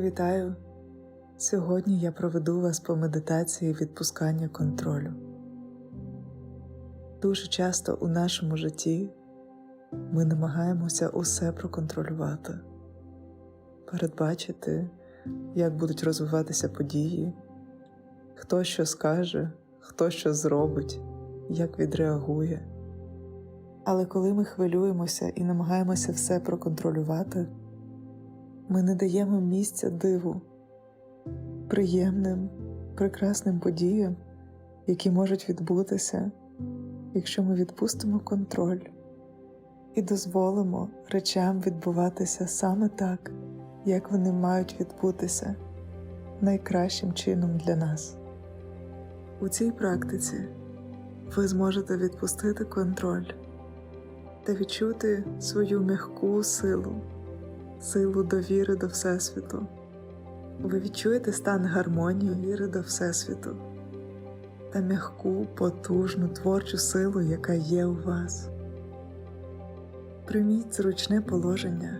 Вітаю! Сьогодні я проведу вас по медитації відпускання контролю. Дуже часто у нашому житті ми намагаємося усе проконтролювати, передбачити, як будуть розвиватися події, хто що скаже, хто що зробить, як відреагує. Але коли ми хвилюємося і намагаємося все проконтролювати, ми не даємо місця диву, приємним, прекрасним подіям, які можуть відбутися, якщо ми відпустимо контроль і дозволимо речам відбуватися саме так, як вони мають відбутися найкращим чином для нас. У цій практиці ви зможете відпустити контроль та відчути свою м'яку силу силу довіри до Всесвіту. Ви відчуєте стан гармонії віри до Всесвіту та м'яку, потужну творчу силу, яка є у вас. Прийміть зручне положення,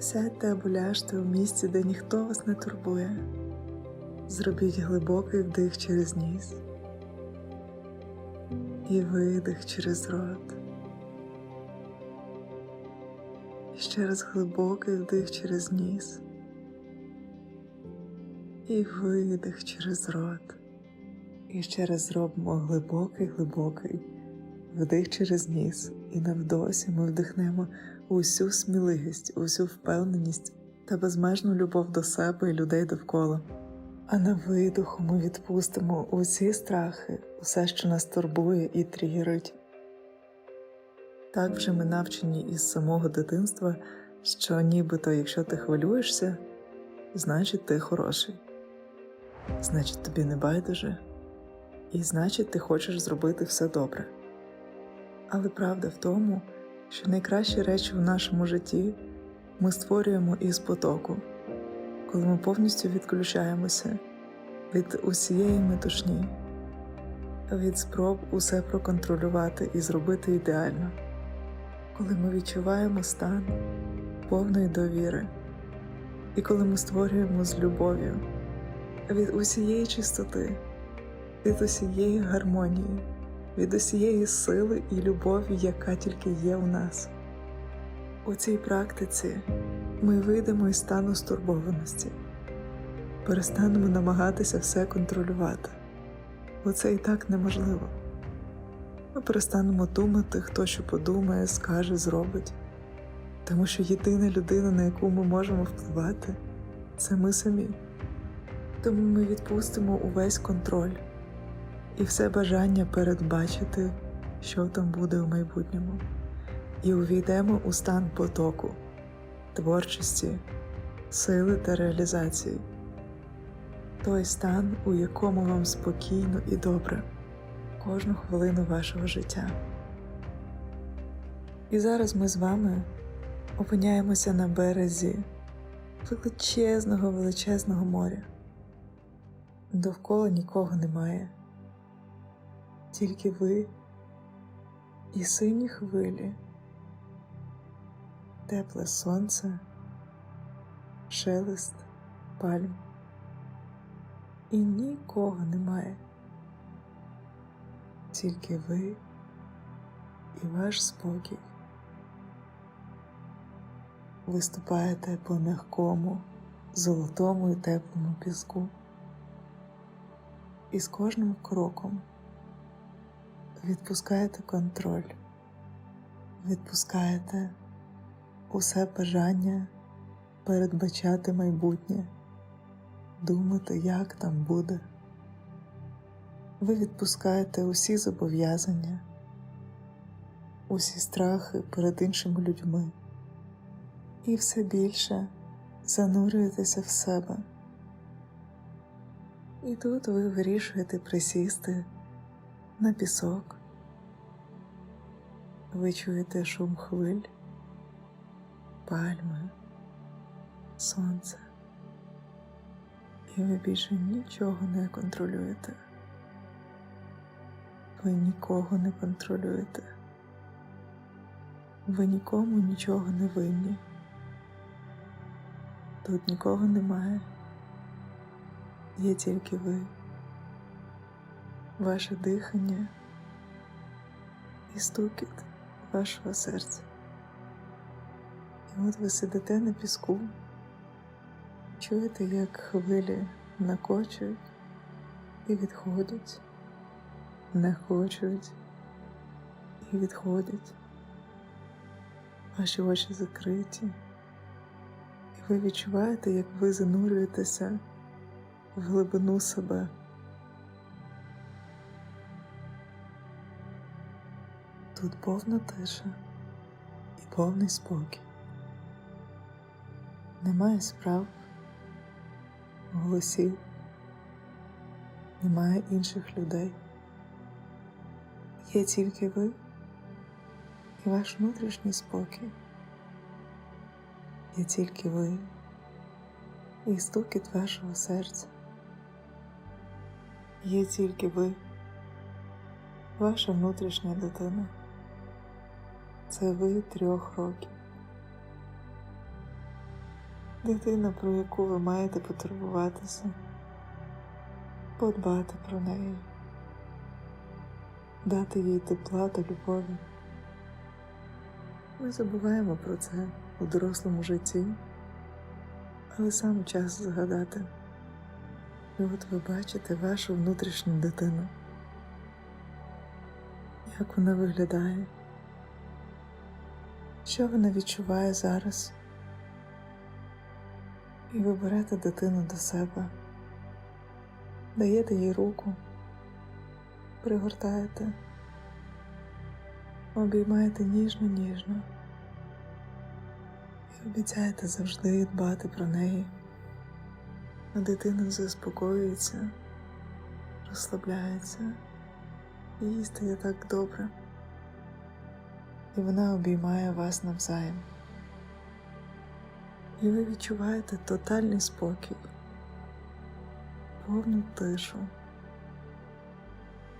сядьте або ляжте у місці, де ніхто вас не турбує. Зробіть глибокий вдих через ніс і видих через рот. Ще раз глибокий вдих через ніс і видих через рот. І ще раз зробимо глибокий, глибокий вдих через ніс, і на вдосі ми вдихнемо усю сміливість, усю впевненість та безмежну любов до себе і людей довкола. А на видоху ми відпустимо усі страхи, усе, що нас турбує і тригерить. Так вже ми навчені із самого дитинства, що нібито якщо ти хвилюєшся, значить ти хороший, значить тобі не байдуже, і значить ти хочеш зробити все добре. Але правда в тому, що найкращі речі в нашому житті ми створюємо із потоку, коли ми повністю відключаємося від усієї метушні, від спроб усе проконтролювати і зробити ідеально коли ми відчуваємо стан повної довіри, і коли ми створюємо з любов'ю від усієї чистоти, від усієї гармонії, від усієї сили і любові, яка тільки є у нас. У цій практиці ми вийдемо із стану стурбованості, перестанемо намагатися все контролювати, бо це і так неможливо. Ми перестанемо думати, хто що подумає, скаже, зробить, тому що єдина людина, на яку ми можемо впливати, це ми самі. Тому ми відпустимо увесь контроль і все бажання передбачити, що там буде у майбутньому, і увійдемо у стан потоку, творчості, сили та реалізації, той стан, у якому вам спокійно і добре кожну хвилину вашого життя. І зараз ми з вами опиняємося на березі величезного величезного моря. Довкола нікого немає, тільки ви і сині хвилі, тепле сонце, шелест, пальм, і нікого немає тільки ви і ваш спокій. Виступаєте по м'якому, золотому і теплому піску. І з кожним кроком відпускаєте контроль, відпускаєте усе бажання передбачати майбутнє, думати, як там буде ви відпускаєте усі зобов'язання, усі страхи перед іншими людьми і все більше занурюєтеся в себе. І тут ви вирішуєте присісти на пісок, ви чуєте шум хвиль, пальми, сонце, і ви більше нічого не контролюєте. Ви нікого не контролюєте. Ви нікому нічого не винні. Тут нікого немає. Є тільки ви, ваше дихання і стукіт вашого серця. І от ви сидите на піску, чуєте, як хвилі накочують і відходять, накочують і відходять. Ваші очі закриті, і ви відчуваєте, як ви занурюєтеся в глибину себе. Тут повна тиша і повний спокій. Немає справ, голосів, немає інших людей. Є тільки ви і ваш внутрішній спокій. Є тільки ви і стукіт вашого серця. Є тільки ви, ваша внутрішня дитина. Це ви трьох років. Дитина, про яку ви маєте потурбуватися, подбати про неї, дати їй тепла та любові. Ми забуваємо про це у дорослому житті, але саме час згадати. І от ви бачите вашу внутрішню дитину, як вона виглядає, що вона відчуває зараз. І ви берете дитину до себе, даєте їй руку, пригортаєте, обіймаєте ніжно-ніжно і обіцяєте завжди дбати про неї. А дитина заспокоюється, розслабляється, і їй стає так добре, і вона обіймає вас навзаєм. І ви відчуваєте тотальний спокій, повну тишу,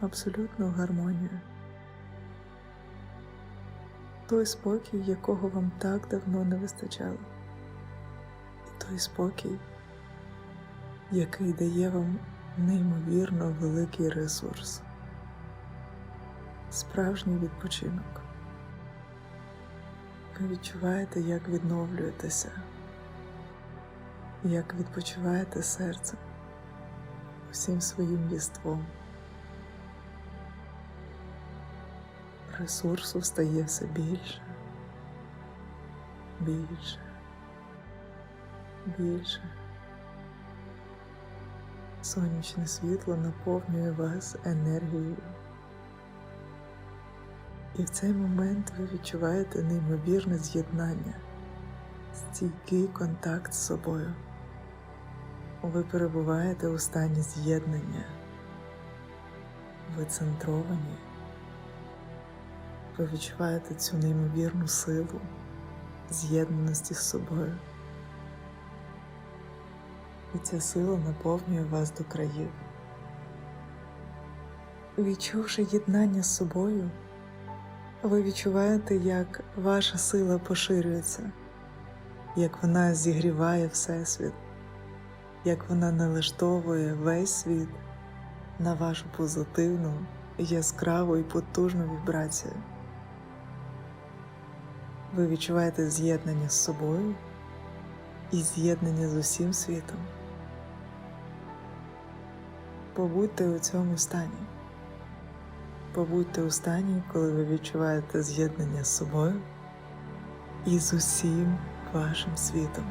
абсолютну гармонію. Той спокій, якого вам так давно не вистачало, і той спокій, який дає вам неймовірно великий ресурс, справжній відпочинок. Ви відчуваєте, як відновлюєтеся як відпочиваєте серце усім своїм єством. Ресурсу стає все більше, більше, більше. Сонячне світло наповнює вас енергією. І в цей момент ви відчуваєте неймовірне з'єднання, стійкий контакт з собою. Ви перебуваєте у стані з'єднання, ви центровані, ви відчуваєте цю неймовірну силу з'єднаності з собою. І ця сила наповнює вас до країв. Відчувши єднання з собою, ви відчуваєте, як ваша сила поширюється, як вона зігріває Всесвіт як вона налаштовує весь світ на вашу позитивну, яскраву і потужну вібрацію. Ви відчуваєте з'єднання з собою і з'єднання з усім світом. Побудьте у цьому стані. Побудьте у стані, коли ви відчуваєте з'єднання з собою і з усім вашим світом.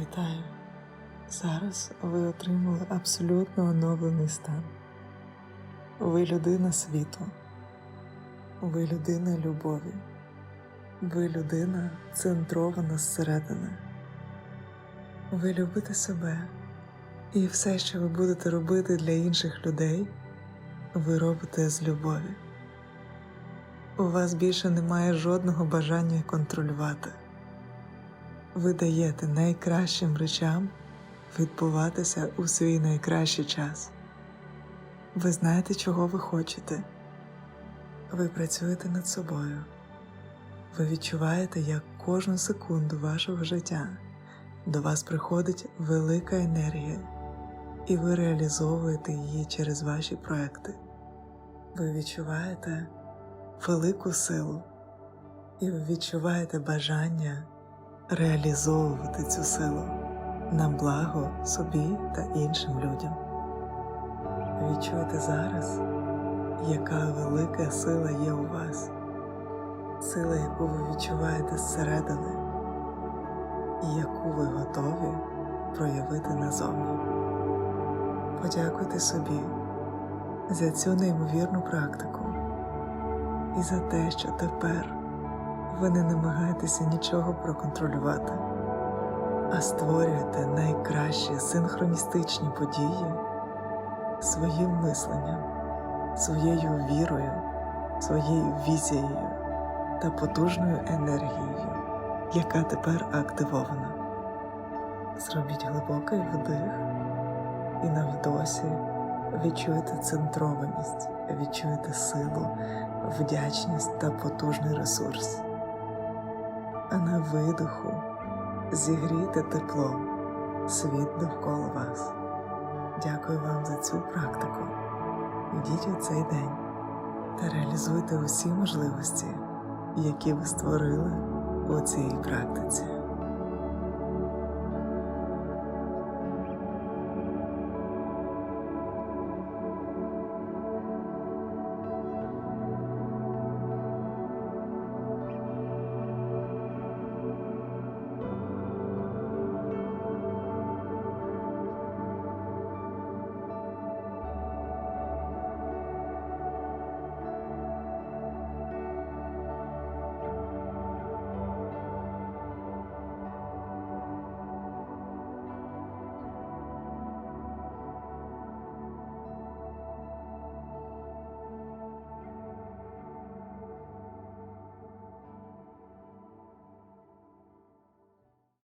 Вітаю! Зараз ви отримали абсолютно оновлений стан. Ви людина світу. Ви людина любові. Ви людина центрована зсередини. Ви любите себе. І все, що ви будете робити для інших людей, ви робите з любові. У вас більше немає жодного бажання контролювати. Ви даєте найкращим речам відбуватися у свій найкращий час. Ви знаєте, чого ви хочете. Ви працюєте над собою. Ви відчуваєте, як кожну секунду вашого життя до вас приходить велика енергія, і ви реалізовуєте її через ваші проекти. Ви відчуваєте велику силу, і ви відчуваєте бажання реалізовувати цю силу на благо собі та іншим людям. Відчуйте зараз, яка велика сила є у вас, сила, яку ви відчуваєте зсередини, і яку ви готові проявити назовні. Подякуйте собі за цю неймовірну практику і за те, що тепер ви не намагаєтеся нічого проконтролювати, а створюєте найкращі синхроністичні події своїм мисленням, своєю вірою, своєю візією та потужною енергією, яка тепер активована. Зробіть глибокий вдих і на вдосі відчуєте центрованість, відчуєте силу, вдячність та потужний ресурс. А на видиху зігрійте теплом світ довкола вас. Дякую вам за цю практику. Йдіть у цей день та реалізуйте усі можливості, які ви створили у цій практиці.